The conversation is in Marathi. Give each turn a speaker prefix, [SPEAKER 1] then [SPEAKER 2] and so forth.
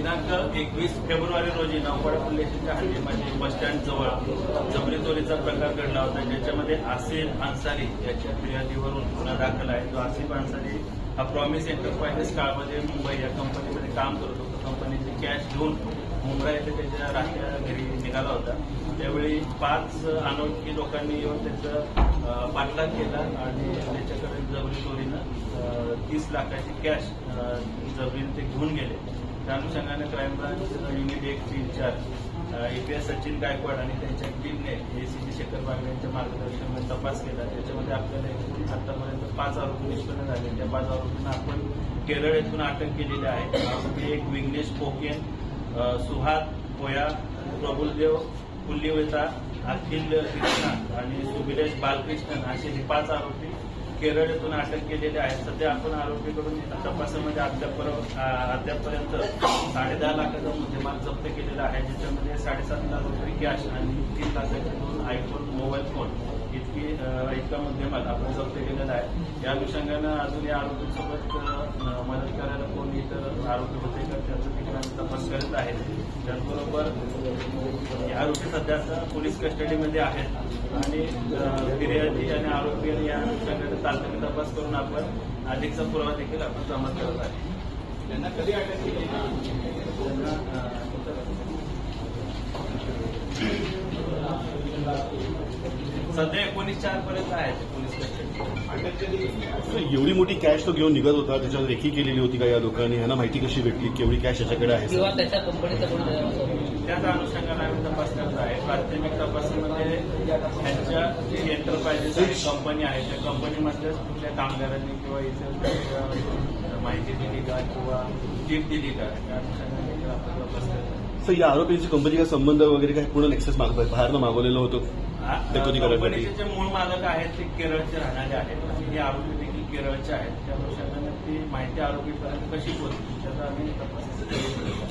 [SPEAKER 1] दिनांक एकवीस फेब्रुवारी रोजी नावपाडा पोलीस स्टेशनच्या म्हणजे बस स्टँड जवळ जबरी चोरीचा प्रकार घडला होता. ज्याच्यामध्ये आसिफ अन्सारी याच्या फिर्यादीवरून गुन्हा दाखल आहे. तो आसिफ अन्सारी हा प्रॉमिस एंटरप्राइजेस काळामध्ये मुंबई या कंपनीमध्ये काम करत होता. कंपनीची कॅश घेऊन मुंबई येथे त्याच्या राहत्या घरी निघाला होता. त्यावेळी पाच अनोळखी लोकांनी येऊन त्याचा पाठलाग केला आणि त्याच्याकडे जबरी चोरीनं तीस लाखाची कॅश जबरीने ते घेऊन गेले. त्या अनुषंगाने क्राईम ब्रांच युनिट एकचे इन्चार्ज एपीएस सचिन गायकवाड आणि त्यांच्या टीमने एसीजी शेखर बागडे यांच्या मार्गदर्शनमध्ये तपास केला. त्याच्यामध्ये आपल्याला एकूण आतापर्यंत पाच आरोपी निष्पन्न झाले. त्या पाच आरोपींना आपण केरळ येथून अटक केलेली आहे. आरोपी एक विघ्नेश पोकेन सुहात पोया प्रभुलदेव पुल्लिवेता अखिल कृष्णा आणि सुबिलेश बालकृष्णन. असे हे पाच आरोपी केरळ येथून अटक केलेले आहेत सध्या आपण आरोपीकडून तपासामध्ये अद्याप अद्यापपर्यंत साडेदहा लाखाचा मुद्देमाल जप्त केलेला आहे. ज्याच्यामध्ये साडेसात लाख रुपये कॅश आणि तीन लाखाचे दोन आयफोन मोबाईल फोन इतकी इतका मुद्देमाल आपण जप्त केलेला आहे. या अनुषंगानं अजून या आरोपींसोबत मदत करायला कोण इतर आरोपी होते का? तपास करत आहेत. त्याचबरोबर या आरोपी सध्या पोलीस कस्टडीमध्ये आहेत. आणि फिर्यादी आणि आरोपी आणि या अनुषंगाने तांत्रिक तपास करून आपण अधिकचा पुरावा देखील आपण जमा करत आहे
[SPEAKER 2] त्यांना कधी अटक केली?
[SPEAKER 1] सध्या एकोणीस चार पर्यंत आहेत पोलीस कस्टडी.
[SPEAKER 3] एवढी मोठी कॅश तो घेऊन निघत होता त्याच्यावर रेखी केलेली होती का या लोकांनी? यांना माहिती कशी भेटली? केवढी कॅश याच्याकडे आहे?
[SPEAKER 4] किंवा त्याच्या कंपनीचा कोण
[SPEAKER 1] त्याच अनुषंगाने आम्ही तपास करत आहे. प्राथमिक तपासामध्ये त्यांच्या जे एंटरप्राइजेस कंपनी आहे त्या कंपनीमधल्याच कुठल्या कामगारांनी किंवा इतर माहिती दिली का किंवा टीप दिली का? त्या अनुषंगाने तपास करत आहे.
[SPEAKER 3] सर या आरोपींची कंपनीचा संबंध वगैरे काय पूर्ण एक्सेस माग बाहेरनं मागवलेलं होतं
[SPEAKER 1] हा,
[SPEAKER 3] ते कधी?
[SPEAKER 1] कंपनीचे जे मूळ मालक आहेत ते केरळचे राहणारे आहेत आणि हे आरोपी देखील केरळचे आहेत त्या अनुषंगाने ती माहिती आरोपीपर्यंत कशी पोहोचली त्याचा आम्ही तपास.